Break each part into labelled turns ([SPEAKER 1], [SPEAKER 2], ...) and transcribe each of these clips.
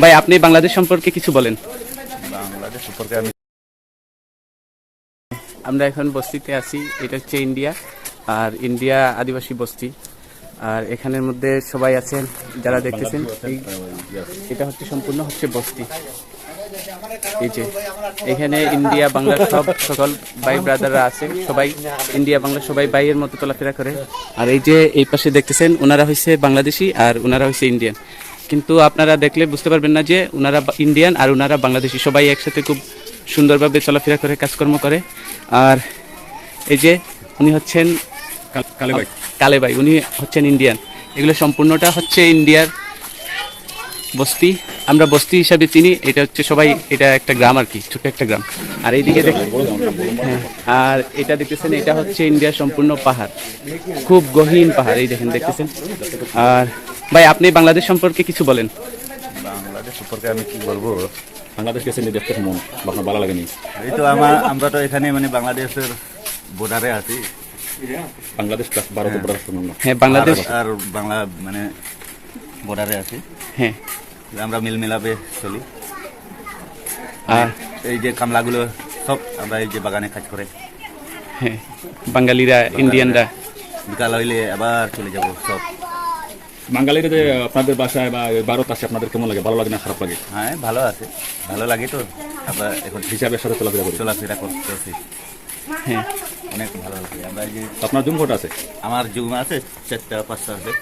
[SPEAKER 1] ভাই আপনি বাংলাদেশ সম্পর্কে কিছু বলেন।
[SPEAKER 2] বাংলাদেশ সম্পর্কে আমি
[SPEAKER 1] আমরা এখন বস্তিতে আছি এটা হচ্ছে ইন্ডিয়া আর ইন্ডিয়া আদিবাসী বস্তি। আর এখানের মধ্যে সবাই আছেন যারা দেখতেছেন এটা হচ্ছে সম্পূর্ণ হচ্ছে বস্তি। এই যে এখানে ইন্ডিয়া বাংলার সব সকল ভাই ব্রাদাররা আছে সবাই ইন্ডিয়া বাংলা সবাই ভাইয়ের মতো চলাফেরা করে। আর এই যে এই পাশে দেখতেছেন ওনারা হয়েছে বাংলাদেশি আর ওনারা হয়েছে ইন্ডিয়ান। কিন্তু আপনারা দেখলে বুঝতে পারবেন না যে ওনারা ইন্ডিয়ান আর ওনারা বাংলাদেশি। সবাই একসাথে খুব সুন্দরভাবে চলাফেরা করে কাজকর্ম করে। আর এই যে উনি হচ্ছেন কালেবাই কালেবাই উনি হচ্ছেন ইন্ডিয়ান এগুলো সম্পূর্ণটা হচ্ছে ইন্ডিয়ার বস্তি। আমরা বস্তি হিসাবে চিনি এটা হচ্ছে সবাই এটা একটা গ্রাম আর কি ছোট্ট একটা গ্রাম। আর এইদিকে দেখ হ্যাঁ, আর এটা দেখতেছেন এটা হচ্ছে ইন্ডিয়ার সম্পূর্ণ পাহাড়। খুব গহীন পাহাড় এই দেখেন দেখতেছেন। আর ভাই আপনি বাংলাদেশ সম্পর্কে কিছু বলেন।
[SPEAKER 2] বাংলাদেশ সম্পর্কে আমি কি বলব?
[SPEAKER 3] বাংলাদেশ গেছেন এই দেখতে কেমন আপনার ভালো লাগেনি।
[SPEAKER 2] এই তো আমার আমরা তো এখানে মানে বাংলাদেশের বর্ডারে আছি।
[SPEAKER 3] বাংলাদেশ প্লাস ভারতের বর্ডার
[SPEAKER 1] হ্যাঁ বাংলাদেশ
[SPEAKER 2] ভারত আর বাংলা মানে বর্ডারে আছি।
[SPEAKER 1] হ্যাঁ।
[SPEAKER 2] আমরা মিল মিলাবে চলি।
[SPEAKER 1] আর
[SPEAKER 2] এই যে কামলাগুলো সব আমরা এই যে বাগানে কাজ করে।
[SPEAKER 1] হ্যাঁ বাঙালিরা ইন্ডিয়ানরা
[SPEAKER 2] বিকাল হইলে আবার চলে যাব সব।
[SPEAKER 3] বাঙালিরা যে আপনাদের বাসায় বা ভারত আসে আপনাদের কেমন লাগে? ভালো লাগে না খারাপ লাগে?
[SPEAKER 2] হ্যাঁ ভালো আছে। ভালো লাগে তো। আমরা এখন
[SPEAKER 3] হিসাবের সাথে চলাফেরা করি।
[SPEAKER 2] চলাফেরা করতেছি।
[SPEAKER 1] হ্যাঁ।
[SPEAKER 2] অনেক ভালো লাগে। আমরা যে
[SPEAKER 3] আপনার জুম কটা আছে?
[SPEAKER 2] আমার জুম আছে চারটা পাঁচটা আছে।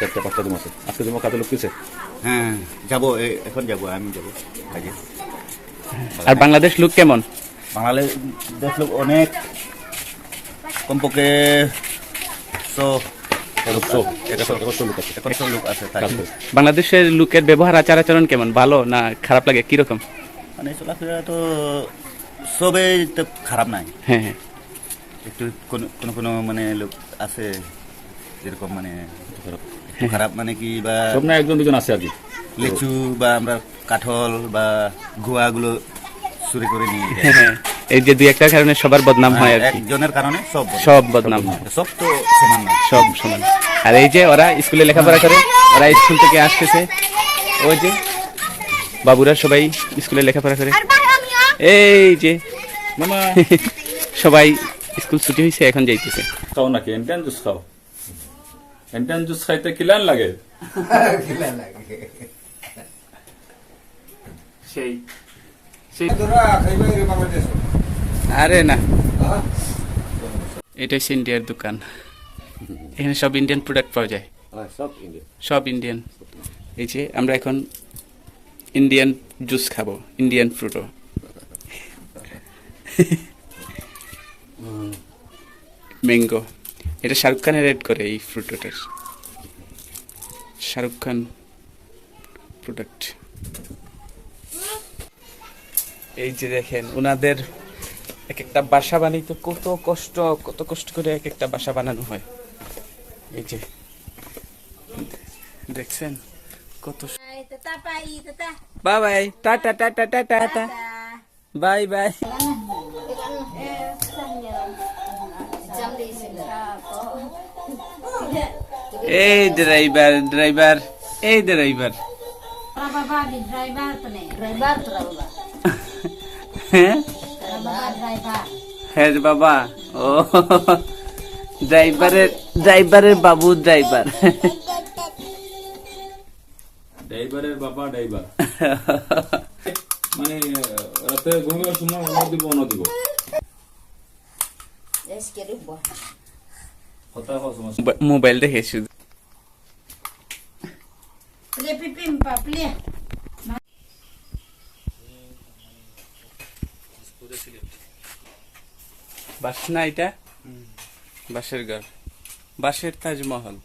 [SPEAKER 3] চারটা পাঁচটা জুম আছে। আজকে জুম কাজে লোক কিছে?
[SPEAKER 2] হ্যাঁ যাব এখন যাব আমি যাব। কাজে
[SPEAKER 1] আর বাংলাদেশ লোক কেমন?
[SPEAKER 2] বাংলাদেশ লোক অনেক। কমপক্ষে শো
[SPEAKER 1] বাংলাদেশের লোকের ব্যবহার আচার আচরণ কেমন? ভালো না খারাপ লাগে? কীরকম?
[SPEAKER 2] মানে চলাফেরা তো সবেই তো খারাপ নাই।
[SPEAKER 1] হ্যাঁ হ্যাঁ।
[SPEAKER 2] একটু কোনো কোনো কোনো মানে লোক আছে যেরকম মানে খারাপ মানে কি বা
[SPEAKER 3] সব না একজন দুজন আছে আর কি।
[SPEAKER 2] লিচু বা আমরা কাঠল বা গুয়াগুলো চুরি করে নিয়ে
[SPEAKER 1] হ্যাঁ, হ্যাঁ। এই যে দুই একটা কারণে সবার বদনাম হয় আর
[SPEAKER 2] একজনের কারণে সব
[SPEAKER 1] সব বদনাম হয়।
[SPEAKER 2] সব তো সমান না।
[SPEAKER 1] সব সমান। আর এই যে ওরা স্কুলে লেখাপড়া করে ওরা স্কুল থেকে আসতেছে। ওই যে বাবুরা সবাই স্কুলে লেখাপড়া করে। এই যে সবাই স্কুল ছুটি হয়েছে এখন যাইতেছে।
[SPEAKER 3] খাও নাকি? এন্টান জুস খাও। এন্টান জুস খাইতে কিলান লাগে?
[SPEAKER 1] সেই। সেই আরে না। এটা ইন্ডিয়ার দোকান। এখানে সব ইন্ডিয়ান প্রোডাক্ট পাওয়া যায়।
[SPEAKER 3] সব
[SPEAKER 1] ইন্ডিয়ান এই যে আমরা এখন ইন্ডিয়ান জুস খাব ইন্ডিয়ান ফ্রুটও ম্যাঙ্গো এটা শাহরুখ খানের রেড করে এই ফ্রুটটার শাহরুখ খান প্রোডাক্ট এই যে দেখেন ওনাদের এক একটা বাসা বানাইতে কত কষ্ট কত কষ্ট করে এক একটা বাসা বানানো হয়। এই যে। দেখছেন? কত বাই বাই এই ড্রাইভার ড্রাইভার এই ড্রাইভার। হ্যাঁ? হ্যাঁ বাবা। ও। ড্রাইভারের ড্রাইভারের বাবু ড্রাইভার
[SPEAKER 3] ড্রাইভারের বাবা ড্রাইভার মানে রাতে ঘুমিয়ে সময় অন্য দিব অন্য দিব।
[SPEAKER 1] মোবাইল দেখে শুধু
[SPEAKER 4] Pili pipim pa, pili.
[SPEAKER 1] বাস না এটা? বাসের ঘর বাসের তাজমহল।